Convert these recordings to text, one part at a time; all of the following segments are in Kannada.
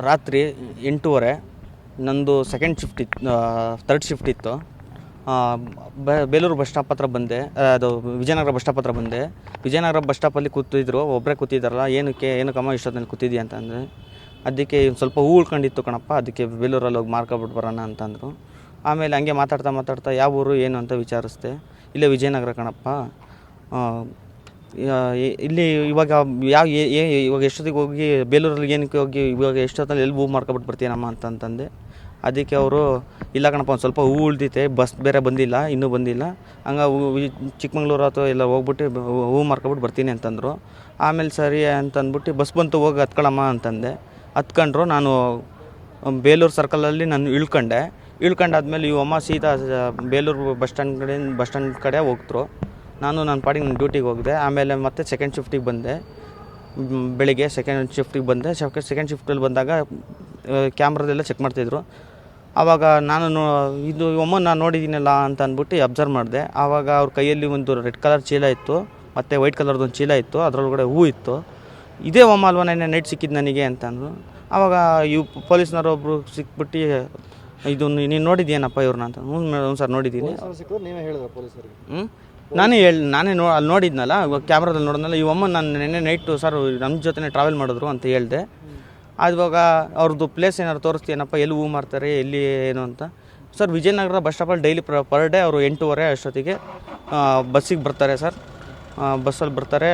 ರಾತ್ರಿ ಎಂಟೂವರೆ ನಂದು ಸೆಕೆಂಡ್ ಶಿಫ್ಟ್ ಇತ್ತು ತರ್ಡ್ ಶಿಫ್ಟ್ ಇತ್ತು. ಆ, ಬೇಲೂರು ಬಸ್ ಸ್ಟಾಪ್ ಹತ್ರ ಬಂದೆ ಅದು ವಿಜಯನಗರ ಬಸ್ ಸ್ಟಾಪ್ ಹತ್ರ ಬಂದೆ. ವಿಜಯನಗರ ಬಸ್ ಸ್ಟಾಪಲ್ಲಿ ಕೂತಿದ್ರು ಒಬ್ಬರೇ ಕೂತಿದ್ದಾರಲ್ಲ ಏನಕ್ಕೆ ಏನಕ್ಕಮ್ಮ ಇಷ್ಟೊತ್ತಲ್ಲಿ ಕೂತಿದ್ಯಾ ಅಂತಂದರೆ ಅದಕ್ಕೆ ಸ್ವಲ್ಪ ಹೂ ಉಳ್ಕೊಂಡಿತ್ತು ಕಣಪ್ಪ ಅದಕ್ಕೆ ಬೇಲೂರಲ್ಲಿ ಹೋಗಿ ಮಾರ್ಕೊಬಿಟ್ಟು ಬರೋಣ ಅಂತಂದರು. ಆಮೇಲೆ ಹಂಗೆ ಮಾತಾಡ್ತಾ ಮಾತಾಡ್ತಾ ಯಾವ ಊರು ಏನು ಅಂತ ವಿಚಾರಿಸ್ದೆ ಇಲ್ಲೇ ವಿಜಯನಗರ ಕಣಪ್ಪ ಇಲ್ಲಿ ಇವಾಗ ಯಾವ ಇವಾಗ ಎಷ್ಟೊತ್ತಿಗೆ ಹೋಗಿ ಬೇಲೂರಲ್ಲಿ ಏನಕ್ಕೆ ಹೋಗಿ ಇವಾಗ ಎಷ್ಟೊತ್ತಲ್ಲಿ ಎಲ್ಲಿ ಹೂ ಮಾಡ್ಕೊಬಿಟ್ಟು ಬರ್ತೀನಮ್ಮ ಅಂತಂತಂದೆ. ಅದಕ್ಕೆ ಅವರು, ಇಲ್ಲ ಕಣಪ್ಪ, ಒಂದು ಸ್ವಲ್ಪ ಹೂ ಉಳ್ದಿತ್ತೆ, ಬಸ್ ಬೇರೆ ಬಂದಿಲ್ಲ, ಇನ್ನೂ ಬಂದಿಲ್ಲ. ಹಂಗೆ ಚಿಕ್ಕಮಂಗ್ಳೂರು ಅಥವಾ ಎಲ್ಲ ಹೋಗ್ಬಿಟ್ಟು ಹೂ ಮಾರ್ಕೊಬಿಟ್ಟು ಬರ್ತೀನಿ ಅಂತಂದರು. ಆಮೇಲೆ ಸರಿ ಅಂತಂದ್ಬಿಟ್ಟು ಬಸ್ ಬಂತು, ಹೋಗಿ ಹತ್ಕೊಳಮ್ಮ ಅಂತಂದೆ. ಹತ್ಕೊಂಡ್ರು ನಾನು ಬೇಲೂರು ಸರ್ಕಲಲ್ಲಿ ನಾನು ಇಳ್ಕೊಂಡೆ. ಇಳ್ಕೊಂಡಾದ್ಮೇಲೆ ಇವಮ್ಮ ಸೀದಾ ಬೇಲೂರು ಬಸ್ ಸ್ಟ್ಯಾಂಡ್ ಕಡೆ, ಬಸ್ ಸ್ಟ್ಯಾಂಡ್ ಕಡೆ ಹೋಗ್ತರು. ನಾನು ನನ್ನ ಪಾಡಿಗೆ ನನ್ನ ಡ್ಯೂಟಿಗೆ ಹೋಗಿದೆ ಆಮೇಲೆ ಮತ್ತೆ ಸೆಕೆಂಡ್ ಶಿಫ್ಟಿಗೆ ಬಂದೆ. ಬೆಳಿಗ್ಗೆ ಸೆಕೆಂಡ್ ಶಿಫ್ಟಿಗೆ ಬಂದೆ. ಸೆಕೆಂಡ್ ಶಿಫ್ಟಲ್ಲಿ ಬಂದಾಗ ಕ್ಯಾಮ್ರದೆಲ್ಲ ಚೆಕ್ ಮಾಡ್ತಿದ್ರು. ಆವಾಗ ನಾನು ನೋ ಇದು ಒಮ್ಮೆ ನಾನು ನೋಡಿದ್ದೀನಲ್ಲ ಅಂತ ಅಂದ್ಬಿಟ್ಟು ಅಬ್ಸರ್ವ್ ಮಾಡಿದೆ. ಆವಾಗ ಅವ್ರ ಕೈಯಲ್ಲಿ ಒಂದು ರೆಡ್ ಕಲರ್ ಚೀಲ ಇತ್ತು. ಮತ್ತು ವೈಟ್ ಕಲರ್ದು ಒಂದು ಚೀಲ ಇತ್ತು. ಅದರೊಳಗಡೆ ಹೂ ಇತ್ತು. ಇದೇ ಒಮ್ಮ ಅಲ್ವಾ ನೆನ್ನೆ ನೈಟ್ ಸಿಕ್ಕಿದ್ದು ನನಗೆ ಅಂತ ಅಂದರು. ಆವಾಗ ಇವು ಪೊಲೀಸ್ನವ್ರು ಒಬ್ಬರು ಸಿಕ್ಬಿಟ್ಟು ಇದು ನೀನು ನೋಡಿದ್ಯೇನಪ್ಪ ಇವ್ರನ್ನ ಅಂತ ಹ್ಞೂ ಸರ್ ನೋಡಿದ್ದೀನಿ. ಹ್ಞೂ ನಾನೇ ಹೇಳಿ ನಾನೇ ನೋ ಅಲ್ಲಿ ನೋಡಿದ್ನಲ್ಲ ಇವಾಗ ಕ್ಯಾಮ್ರಾದಲ್ಲಿ ನೋಡಿದ್ನಲ್ಲ ಈ ಅಮ್ಮ ನಾನು ನೆನ್ನೆ ನೈಟು ಸರ್ ನಮ್ಮ ಜೊತೆ ಟ್ರಾವೆಲ್ ಮಾಡಿದ್ರು ಅಂತ ಹೇಳಿದೆ. ಅವಾಗ ಅವ್ರದ್ದು ಪ್ಲೇಸ್ ಏನಾದ್ರು ತೋರಿಸ್ತೀನಪ್ಪ ಎಲ್ಲಿ ಹೂ ಮಾರ್ತಾರೆ ಎಲ್ಲಿ ಏನು ಅಂತ. ಸರ್ ವಿಜಯನಗರ ಬಸ್ ಸ್ಟಾಪಲ್ಲಿ ಡೈಲಿ ಪರ್ ಡೇ ಅವರು ಎಂಟೂವರೆ ಅಷ್ಟೊತ್ತಿಗೆ ಬಸ್ಸಿಗೆ ಬರ್ತಾರೆ ಸರ್ ಬಸ್ಸಲ್ಲಿ ಬರ್ತಾರೆ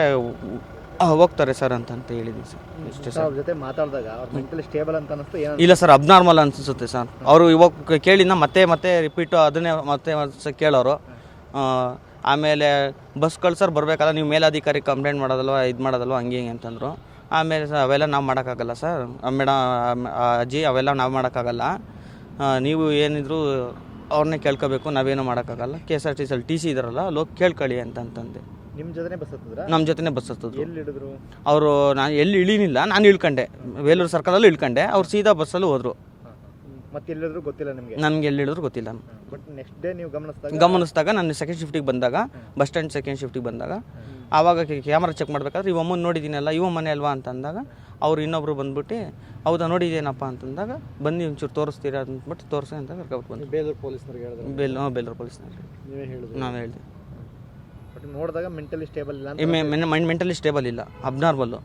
ಹೋಗ್ತಾರೆ ಸರ್ ಅಂತ ಅಂತ ಹೇಳಿದ್ದೀನಿ ಸರ್ ಇಷ್ಟೇ ಸರ್ ಅವ್ರ ಜೊತೆ ಮಾತಾಡಿದಾಗ ಅವ್ರ ಮೆಂಟಲಿ ಸ್ಟೇಬಲ್ ಅಂತ ಅನಿಸ್ತು ಏನೋ ಇಲ್ಲ ಸರ್ ಅಬ್ನಾರ್ಮಲ್ ಅನಿಸುತ್ತೆ ಸರ್ ಅವರು ಇವಾಗ ಕೇಳಿನ ಮತ್ತೆ ಮತ್ತೆ ರಿಪೀಟು ಅದನ್ನೇ ಮತ್ತೆ ಮತ್ತೆ ಕೇಳೋರು. ಆಮೇಲೆ ಬಸ್ ಸರ್ ಬರಬೇಕಲ್ಲ ನೀವು ಮೇಲಾಧಿಕಾರಿ ಕಂಪ್ಲೇಂಟ್ ಮಾಡೋದಲ್ವ ಇದು ಮಾಡೋದಲ್ವ ಹಂಗೆ ಹಿಂಗೆ ಅಂತಂದರು. ಆಮೇಲೆ ಸರ್ ಅವೆಲ್ಲ ನಾವು ಮಾಡೋಕ್ಕಾಗಲ್ಲ ಸರ್ ಮೇಡಮ್ ಅಜ್ಜಿ ಅವೆಲ್ಲ ನಾವು ಮಾಡೋಕ್ಕಾಗಲ್ಲ. ನೀವು ಏನಿದ್ರು ಅವ್ರನ್ನೇ ಕೇಳ್ಕೋಬೇಕು ನಾವೇನು ಮಾಡೋಕ್ಕಾಗಲ್ಲ. K S R T C ಅಲ್ಲಿ ಟಿ ಸಿ ಇದಾರಲ್ಲ ಹೋಗಿ ಕೇಳ್ಕೊಳ್ಳಿ ಅಂತ ಅಂತಂದೆ. ನಿಮ್ಮ ಜೊತೆನೇ ಬಸ್ ಹತ್ತಿದ್ರ? ನಮ್ಮ ಜೊತೆ ಬಸ್ ಹತ್ತಿದ್ರು. ಎಲ್ಲಿ ಹಿಡಿದ್ರು? ಅವರು ನಾನು ಎಲ್ಲಿ ಇಳಿನಿಲ್ಲ ನಾನು ಇಳ್ಕೊಂಡೆ. ವೇಲೂರು ಸರ್ಕಲಲ್ಲಿ ಇಳ್ಕೊಂಡೆ ಅವ್ರು ಸೀದಾ ಬಸ್ಸಲ್ಲೂ ಹೋದರು. ಮತ್ತೆ ಎಲ್ಲಿದ್ರು ಗೊತ್ತಿಲ್ಲ ನಿಮಗೆ? ನಮ್ಗೆ ಎಲ್ಲಿ ಗೊತ್ತಿಲ್ಲ. ಬಟ್ ನೆಕ್ಸ್ಟ್ ಡೇ ನೀವು ಗಮನಿಸಿದಾಗ ಗಮನಿಸಿದಾಗ ನಾನು ಸೆಕೆಂಡ್ ಶಿಫ್ಟಿಗೆ ಬಂದಾಗ ಬಸ್ ಸ್ಟ್ಯಾಂಡ್ ಸೆಕೆಂಡ್ ಶಿಫ್ಟಿಗೆ ಬಂದಾಗ ಆವಾಗ ಕ್ಯಾಮ್ರಾ ಚೆಕ್ ಮಾಡ್ಬೇಕಾದ್ರೆ ಇವ ಅಮ್ಮನ ನೋಡಿದ್ದೀನಲ್ಲ ಇವ ಮನೆ ಅಲ್ವಾ ಅಂತ ಅಂದಾಗ ಅವ್ರು ಇನ್ನೊಬ್ರು ಬಂದ್ಬಿಟ್ಟು ಹೌದಾ ನೋಡಿದೇನಪ್ಪ ಅಂತಂದಾಗ ಬನ್ನಿ ಒಂಚೂರು ತೋರಿಸ್ತೀರಾ ಅಂದ್ಬಿಟ್ಟು ತೋರಿಸಿ ಅಂತ ಕರ್ಕೊಬಿಟ್ಟು ಬಂದು ಬೇಲೂರು ಪೊಲೀಸ್ನವ್ರಿಗೆ ಹೇಳಿದ್ರು. ಬೇಲ್ ಹಾಂ ಬೇಲೂರು ಪೊಲೀಸ್ನವ್ರಿಗೆ. ನೀವೇ ಹೇಳಿದ್ರು. ನಾವು ಹೇಳಿದೆ ಬಟ್ ನೋಡಿದಾಗ ಮೆಂಟಲಿ ಸ್ಟೇಬಲ್ ಇಲ್ಲ ಮೈಂಡ್ ಮೆಂಟಲಿ ಸ್ಟೇಬಲ್ ಇಲ್ಲ ಅಬ್ನಾರ್ಮಲ್ಲು